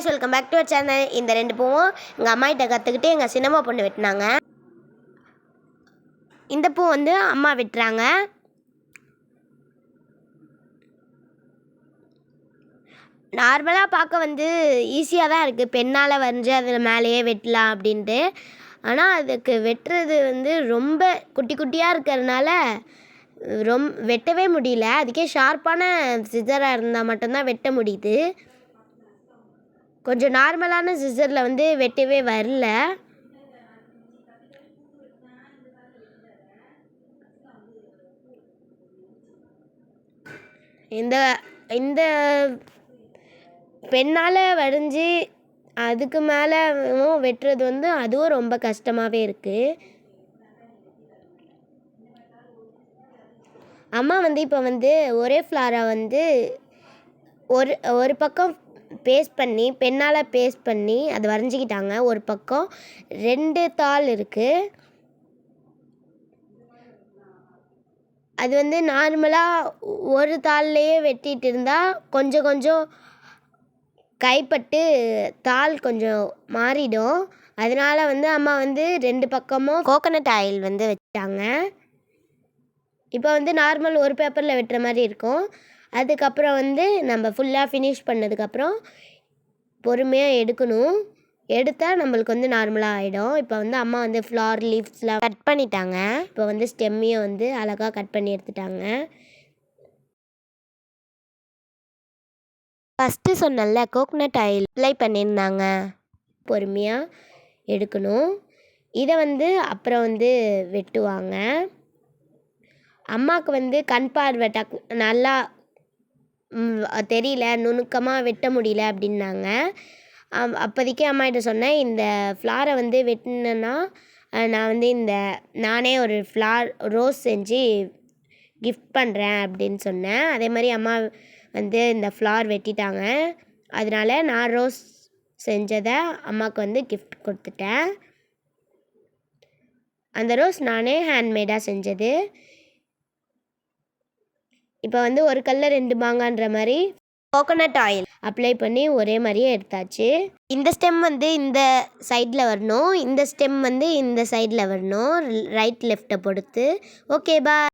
Guys welcome back to channel இந்த ரெண்டு பூவும் எங்கள் அம்மாகிட்ட கற்றுக்கிட்டு எங்கள் சினிமா பொண்ணு வெட்டினாங்க. இந்த பூ வந்து அம்மா வெட்டுறாங்க. நார்மலாக பார்க்க வந்து ஈஸியாக தான் இருக்குது பெண்ணால் வரைஞ்சி அதில் மேலேயே வெட்டலாம் அப்படின்ட்டு. ஆனால் அதுக்கு வெட்டுறது வந்து ரொம்ப குட்டி குட்டியாக இருக்கிறதுனால ரொம் வெட்டவே முடியல. அதுக்கே ஷார்ப்பான சிசராக இருந்தால் மட்டும்தான் வெட்ட முடியுது. கொஞ்சம் நார்மலான சிசரில் வந்து வெட்டவே வரல. இந்த இந்த பெண்ணால் வரைஞ்சி அதுக்கு மேலே வெட்டுறது வந்து அதுவும் ரொம்ப கஷ்டமாகவே இருக்குது அம்மா வந்து இப்போ வந்து ஒரே ஃப்ளாரை வந்து ஒரு ஒரு பக்கம் பேஸ்ட் பண்ணி பெண்ணால் பேஸ்ட் பண்ணி அது வரைஞ்சிக்கிட்டாங்க. ஒரு பக்கம் ரெண்டு தாள் இருக்குது அது வந்து நார்மலாக ஒரு தாள்லேயே வெட்டிட்டு இருந்தால் கொஞ்சம் கொஞ்சம் கைப்பட்டு தாள் கொஞ்சம் மாறிடும். அதனால் வந்து அம்மா வந்து ரெண்டு பக்கமும் கோகனட் ஆயில் வந்து வச்சாங்க இப்போ வந்து நார்மல் ஒரு பேப்பரில் வெட்டுற மாதிரி இருக்கும். அதுக்கப்புறம் வந்து நம்ம ஃபுல்லாக ஃபினிஷ் பண்ணதுக்கப்புறம் பொறுமையாக எடுக்கணும். எடுத்தால் நம்மளுக்கு வந்து நார்மலாக ஆகிடும் இப்போ வந்து அம்மா வந்து ஃப்ளார் லீவ்ஸ்லாம் கட் பண்ணிட்டாங்க. இப்போ வந்து ஸ்டெம்மையும் வந்து அழகாக கட் பண்ணி எடுத்துட்டாங்க. ஃபஸ்ட்டு சொன்னல கோகனட் ஆயில் அப்ளை பண்ணியிருந்தாங்க. பொறுமையாக எடுக்கணும். இதை வந்து அப்புறம் வந்து வெட்டுவாங்க. அம்மாவுக்கு வந்து கண் பார்வை டக் நல்லா தெரியல. நுணுக்கமாக வெட்ட முடியல அப்படின்னாங்க. அப்போதைக்கு அம்மாகிட்ட சொன்னேன் இந்த ஃப்ளாரை வந்து வெட்டினேன்னா நான் வந்து இந்த நானே ஒரு ஃப்ளார் ரோஸ் செஞ்சு கிஃப்ட் பண்ணுறேன் அப்படின்னு சொன்னேன். அதே மாதிரி அம்மா வந்து இந்த ஃப்ளார் வெட்டிட்டாங்க. அதனால நான் ரோஸ் செஞ்சதை அம்மாவுக்கு வந்து கிஃப்ட் கொடுத்துட்டேன். அந்த ரோஸ் நானே ஹேண்ட்மேடாக செஞ்சது. இப்போ வந்து ஒரு கல்ல ரெண்டு மாங்கான்ற மாதிரி கோகோனட் ஆயில் அப்ளை பண்ணி ஒரே மாதிரியே எடுத்தாச்சு. இந்த ஸ்டெம் வந்து இந்த சைடில் வரணும். இந்த ஸ்டெம் வந்து இந்த சைடில் வரணும். ரைட் லெஃப்ட்டை பொறுத்து. ஓகே பா